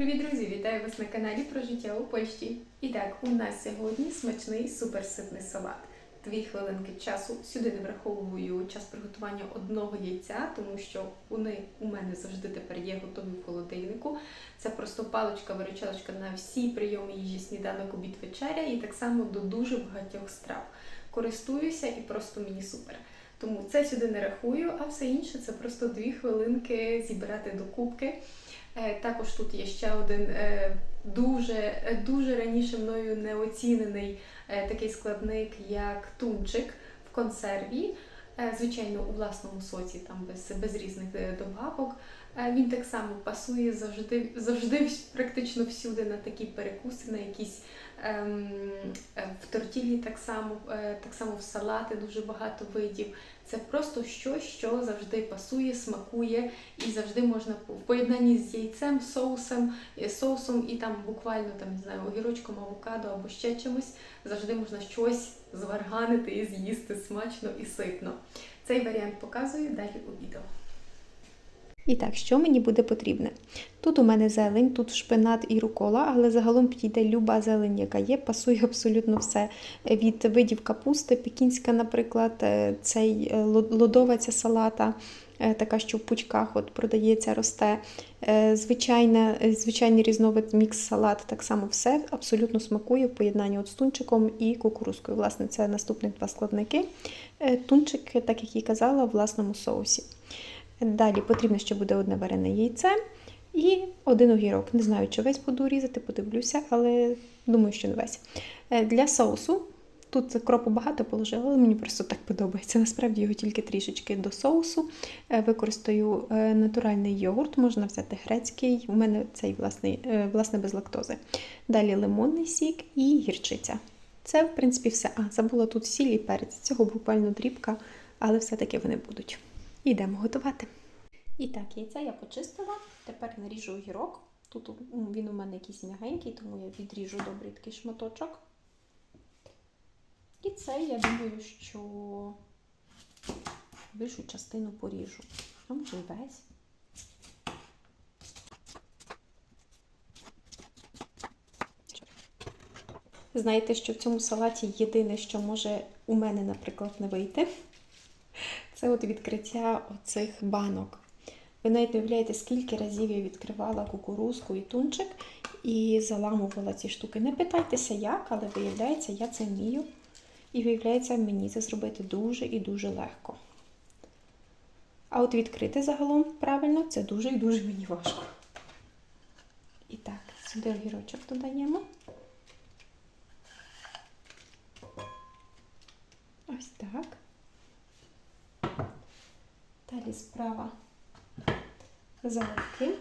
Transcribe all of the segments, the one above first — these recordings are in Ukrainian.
Привіт, друзі! Вітаю вас на каналі про життя у Польщі. І так, у нас сьогодні смачний суперситний салат. Дві хвилинки часу. Сюди не враховую час приготування одного яйця, тому що вони у мене завжди тепер є готові в холодильнику. Це просто паличка виручалочка на всі прийоми їжі, сніданок, обід, вечеря і так само до дуже багатьох страв. Користуюся і просто мені супер. Тому це сюди не рахую, а все інше це просто дві хвилинки зібрати до кубки. Е, Також тут є ще один е, дуже, е, дуже раніше мною неоцінений такий складник, як тунчик в консерві. Звичайно, у власному соці, там без, без різних добавок. Він так само пасує завжди, завжди практично всюди на такі перекуси, на якісь в тортілі так само, е, так само в салати дуже багато видів. Це просто щось, що завжди пасує, смакує і завжди можна в поєднанні з яйцем, соусом, е, соусом і там буквально там не знаю, огірочком, авокадо або ще чимось. Завжди можна щось зварганити і з'їсти смачно і ситно. Цей варіант показую далі у відео. І так, що мені буде потрібне? Тут у мене зелень, тут шпинат і рукола, але загалом підійде люба зелень, яка є, пасує абсолютно все. Від видів капусти, пекінська, наприклад, е, цей е, лодова ця салата, е, така, що в пучках от продається, росте. Звичайна, звичайний різновид мікс-салат, так само все абсолютно смакує в поєднанні от з тунчиком і кукурузкою. Власне, це наступних два складники. Тунчик, так як і казала, в власному соусі. Далі потрібно ще буде одне варене яйце і один огірок. Не знаю, чи весь буду різати, подивлюся, але думаю, що не весь. Е, Для соусу тут кропу багато положила, але мені просто так подобається. Насправді його тільки трішечки до соусу. Е, Використаю е, натуральний йогурт, можна взяти грецький. У мене цей власний, власне без лактози. Далі лимонний сік і гірчиця. Це, в принципі, все. А, забула тут сіль і перець. Цього буквально дрібка, але все-таки вони будуть. Ідемо готувати. І так, яйця я почистила. Тепер наріжу огірок. Тут він у мене якийсь м'ягенький, тому я відріжу добрий такий шматочок. І це я думаю, що більшу частину поріжу. А може і весь. Знаєте, що в цьому салаті єдине, що може у мене, наприклад, не вийти, це от відкриття оцих банок. Ви навіть уявляєте, скільки разів я відкривала кукурузку і тунчик і заламувала ці штуки. Не питайтеся як, але виявляється, я це вмію. І виявляється, мені це зробити дуже і дуже легко. А от відкрити загалом правильно це дуже і дуже мені важко. І так, сюди огірочок додаємо. Ось так. Далі справа залишки.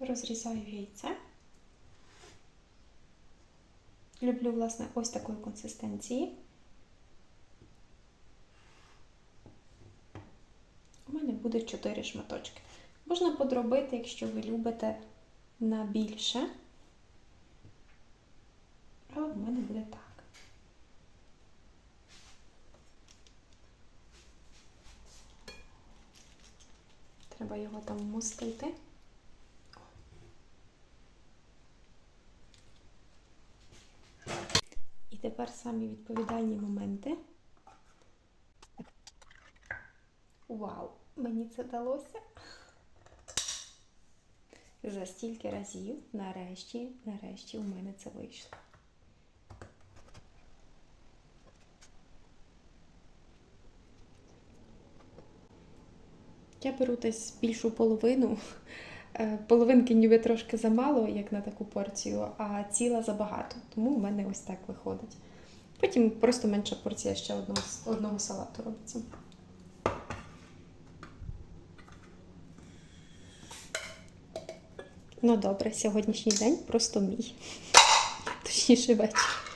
Розрізаю яйце. Люблю, власне, ось такої консистенції. У мене буде 4 шматочки. Можна подробити, якщо ви любите на більше. Але в мене буде так. Треба його там вмостити. І тепер самі відповідальні моменти. Вау! Мені це вдалося. За стільки разів, нарешті, нарешті у мене це вийшло. Я беру десь більшу половину. Е, Половинки ніби трошки замало, як на таку порцію, а ціла забагато. Тому у мене ось так виходить. Потім просто менша порція ще одного, одного салату робиться. Ну добре, сьогоднішній день просто мій. Точніше вечір.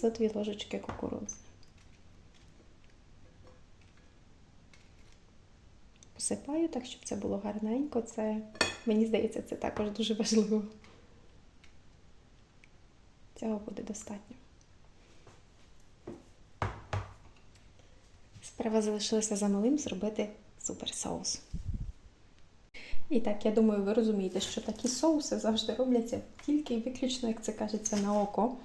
За дві ложечки кукурудзи. Посипаю так, щоб це було гарненько. Це, мені здається, це також дуже важливо. Цього буде достатньо. Справа залишилася за малим зробити суперсоус. І так, я думаю, ви розумієте, що такі соуси завжди робляться тільки і виключно, як це кажеться, на око.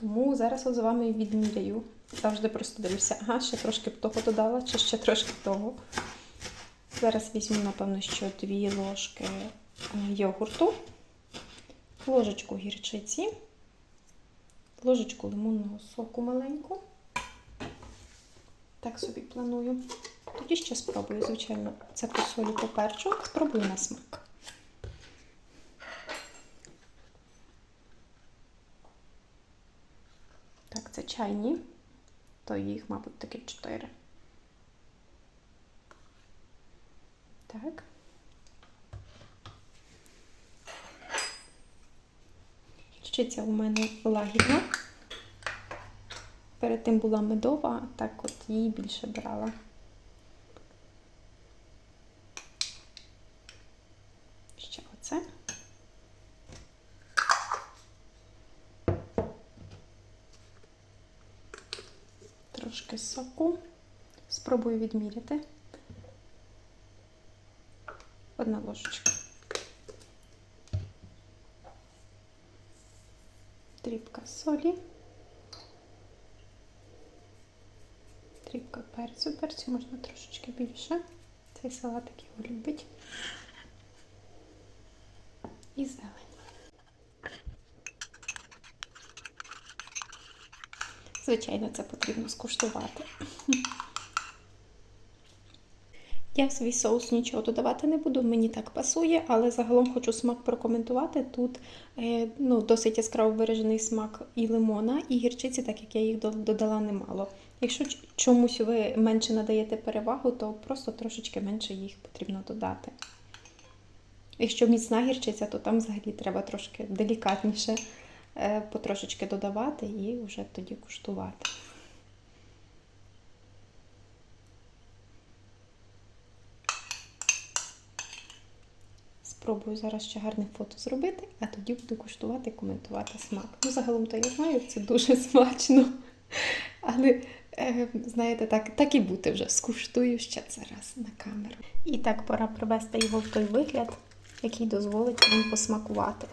Тому зараз от з вами відміряю. Завжди просто дивлюся, ага, ще трошки б того додала, чи ще трошки того. Зараз візьму, напевно, що дві ложки е, йогурту, ложечку гірчиці, ложечку лимонного соку маленьку. Так собі планую. Тоді ще спробую, звичайно, це по солі по перчу. Спробую на смак. Це то їх, мабуть, таки 4. Так. Щиця у мене лагідна. Перед тим була медова, так от її більше брала. Ще оце. Соку. Спробую відміряти. Одна ложечка. Дрібка солі. Дрібка перцю. Перцю можна трошечки більше. Цей салатик його любить. І зелень. Звичайно, це потрібно скуштувати. Я в свій соус нічого додавати не буду, мені так пасує, але загалом хочу смак прокоментувати. Тут е, ну, досить яскраво виражений смак і лимона, і гірчиці, так як я їх додала немало. Якщо чомусь ви менше надаєте перевагу, то просто трошечки менше їх потрібно додати. Якщо міцна гірчиця, то там взагалі треба трошки делікатніше потрошечки додавати і вже тоді куштувати. Спробую зараз ще гарне фото зробити, а тоді буду куштувати і коментувати смак. Ну, загалом то я знаю, це дуже смачно. Але, е, знаєте, так, так і бути вже. Скуштую ще це раз на камеру. І так, пора привести його в той вигляд, який дозволить вам посмакувати.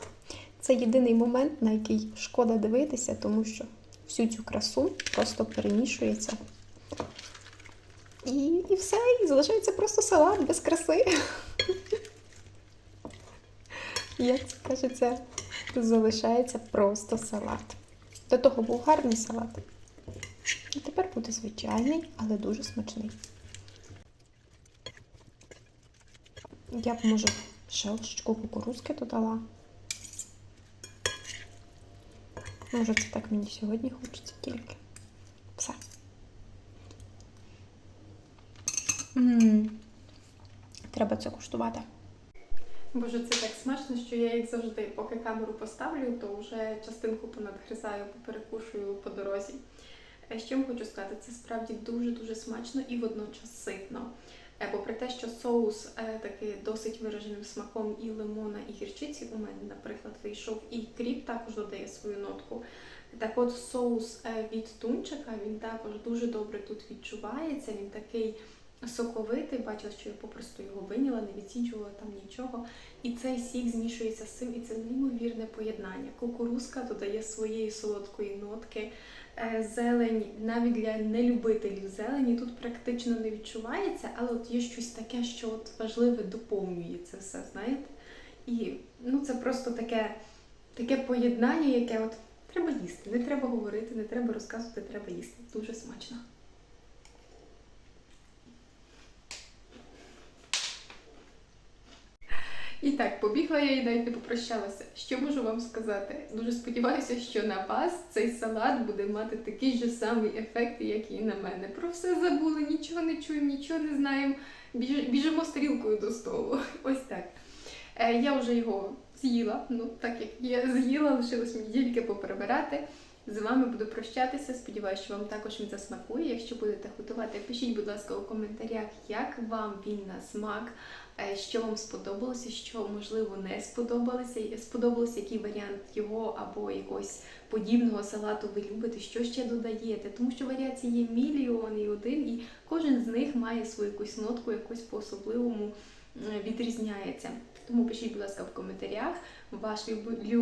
Це єдиний момент, на який шкода дивитися, тому що всю цю красу просто перемішується. І, і все, і залишається просто салат без краси. Як це кажеться, залишається просто салат. До того був гарний салат. А тепер буде звичайний, але дуже смачний. Я б, може, ще ложечку кукурузки додала. Може, це так мені сьогодні хочеться тільки. Все. м Треба це куштувати. Боже, це так смачно, що я як завжди, поки камеру поставлю, то вже частинку понадгризаю, поперекушую по дорозі. Е, Що вам хочу сказати, це справді дуже-дуже смачно і водночас ситно. Е, Попри те, що соус е, такий досить вираженим смаком і лимона, і гірчиці у мене, наприклад, вийшов, і кріп також додає свою нотку. Так от соус е, від тунчика, він також дуже добре тут відчувається, він такий соковитий, бачила, що я попросту його виняла, не відсіджувала там нічого. І цей сік змішується з цим, і це неймовірне поєднання. Кукурузка додає своєї солодкої нотки. Е, Зелень навіть для нелюбителів зелені тут практично не відчувається, але от є щось таке, що от важливе доповнює це все, знаєте? І ну, це просто таке, таке поєднання, яке от треба їсти. Не треба говорити, не треба розказувати, треба їсти. Дуже смачно. І так, побігла я і навіть не попрощалася. Що можу вам сказати? Дуже сподіваюся, що на вас цей салат буде мати такий же самий ефект, як і на мене. Про все забули, нічого не чуємо, нічого не знаємо. Біж- Біжимо стрілкою до столу. Ось так. Е, я вже його з'їла. Ну, так як я з'їла, лишилось мені тільки поприбирати. З вами буду прощатися. Сподіваюся, що вам також він засмакує. Якщо будете готувати, пишіть, будь ласка, у коментарях, як вам він на смак, що вам сподобалося, що можливо не сподобалося, сподобалося, який варіант його або якогось подібного салату ви любите, що ще додаєте, тому що варіацій є мільйон і один, і кожен з них має свою якусь нотку, якусь по-особливому е, відрізняється. Тому пишіть, будь ласка, в коментарях ваш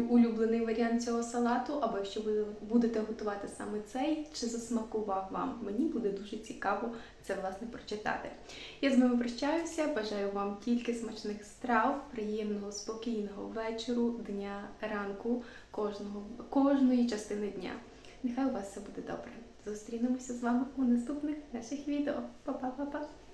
улюблений варіант цього салату, або якщо ви будете готувати саме цей, чи засмакував вам. Мені буде дуже цікаво це власне прочитати. Я з вами прощаюся. Бажаю вам тільки смачних страв, приємного, спокійного вечору, дня, ранку, кожного, кожної частини дня. Нехай у вас все буде добре. Зустрінемося з вами у наступних наших відео. Па-па-па-па!